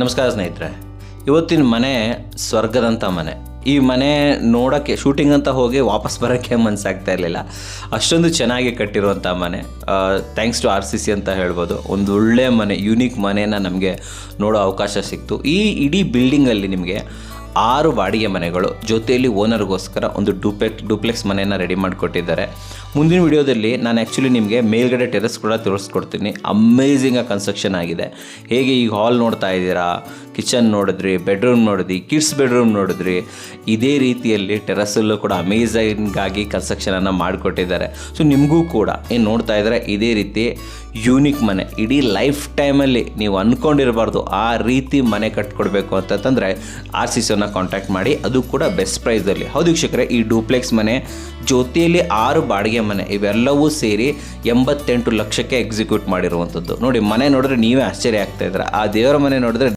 ನಮಸ್ಕಾರ ಸ್ನೇಹಿತರೆ. ಇವತ್ತಿನ ಮನೆ ಸ್ವರ್ಗದಂಥ ಮನೆ. ಈ ಮನೆ ನೋಡೋಕ್ಕೆ ಶೂಟಿಂಗ್ ಅಂತ ಹೋಗಿ ವಾಪಸ್ ಬರೋಕ್ಕೆ ಮನಸ್ಸಾಗ್ತಾ ಇರಲಿಲ್ಲ. ಅಷ್ಟೊಂದು ಚೆನ್ನಾಗಿ ಕಟ್ಟಿರುವಂಥ ಮನೆ. Thanks to R C C ಅಂತ ಹೇಳ್ಬೋದು. ಒಂದು ಒಳ್ಳೆಯ ಮನೆ ಯೂನಿಕ್ ಮನೆಯನ್ನು ನಮಗೆ ನೋಡೋ ಅವಕಾಶ ಸಿಕ್ತು. ಈ ಇಡೀ ಬಿಲ್ಡಿಂಗಲ್ಲಿ ನಿಮಗೆ ಆರು ಬಾಡಿಗೆ ಮನೆಗಳು ಜೊತೆಯಲ್ಲಿ ಓನರ್ಗೋಸ್ಕರ ಒಂದು ಡೂಪ್ಲೆಕ್ ಡೂಪ್ಲೆಕ್ಸ್ ಮನೆಯನ್ನು ರೆಡಿ ಮಾಡಿಕೊಟ್ಟಿದ್ದಾರೆ. ಮುಂದಿನ ವಿಡಿಯೋದಲ್ಲಿ ನಾನು ಆ್ಯಕ್ಚುಲಿ ನಿಮಗೆ ಮೇಲ್ಗಡೆ ಟೆರೆಸ್ ಕೂಡ ತೋರಿಸ್ಕೊಡ್ತೀನಿ. ಅಮೇಝಿಂಗಾಗಿ ಕನ್ಸ್ಟ್ರಕ್ಷನ್ ಆಗಿದೆ. ಹೇಗೆ ಈಗ ಹಾಲ್ ನೋಡ್ತಾ ಇದ್ದೀರಾ? ಕಿಚನ್ ನೋಡಿದ್ರಿ ಬೆಡ್ರೂಮ್ ನೋಡಿದ್ರಿ ಕಿಡ್ಸ್ ಬೆಡ್ರೂಮ್ ನೋಡಿದ್ರಿ. ಇದೇ ರೀತಿಯಲ್ಲಿ ಟೆರಸಲ್ಲೂ ಕೂಡ ಅಮೇಝಿಂಗ್ ಆಗಿ ಕನ್ಸ್ಟ್ರಕ್ಷನನ್ನು ಮಾಡಿಕೊಟ್ಟಿದ್ದಾರೆ. ಸೊ ನಿಮಗೂ ಕೂಡ ಏನು ನೋಡ್ತಾ ಇದ್ದಾರೆ? ಇದೇ ರೀತಿ ಯೂನಿಕ್ ಮನೆ. ಇಡೀ ಲೈಫ್ ಟೈಮಲ್ಲಿ ನೀವು ಅಂದ್ಕೊಂಡಿರಬಾರ್ದು ಆ ರೀತಿ ಮನೆ ಕಟ್ಕೊಡ್ಬೇಕು ಅಂತಂತಂದರೆ ಆರ್ ಸಿ ಕಾಂಟ್ಯಾಕ್ಟ್ ಮಾಡಿ, ಅದು ಕೂಡ ಬೆಸ್ಟ್ ಪ್ರೈಸಲ್ಲಿ ಹೌದು ವೀಕ್ಷಕರೇ, ಈ ಡೂಪ್ಲೆಕ್ಸ್ ಮನೆ, ಜ್ಯೋತಿಯಲ್ಲಿ ಆರು ಬಾಡಿಗೆ ಮನೆ, ಇವೆಲ್ಲವೂ ಸೇರಿ ಎಂಬತ್ತೆಂಟು ಲಕ್ಷಕ್ಕೆ ಎಕ್ಸಿಕ್ಯೂಟ್ ಮಾಡಿರುವಂಥದ್ದು. ನೋಡಿ, ಮನೆ ನೋಡಿದ್ರೆ ನೀವೇ ಆಶ್ಚರ್ಯ ಆಗ್ತಾ ಇದ್ರ ಆ ದೇವರ ಮನೆ ನೋಡಿದ್ರೆ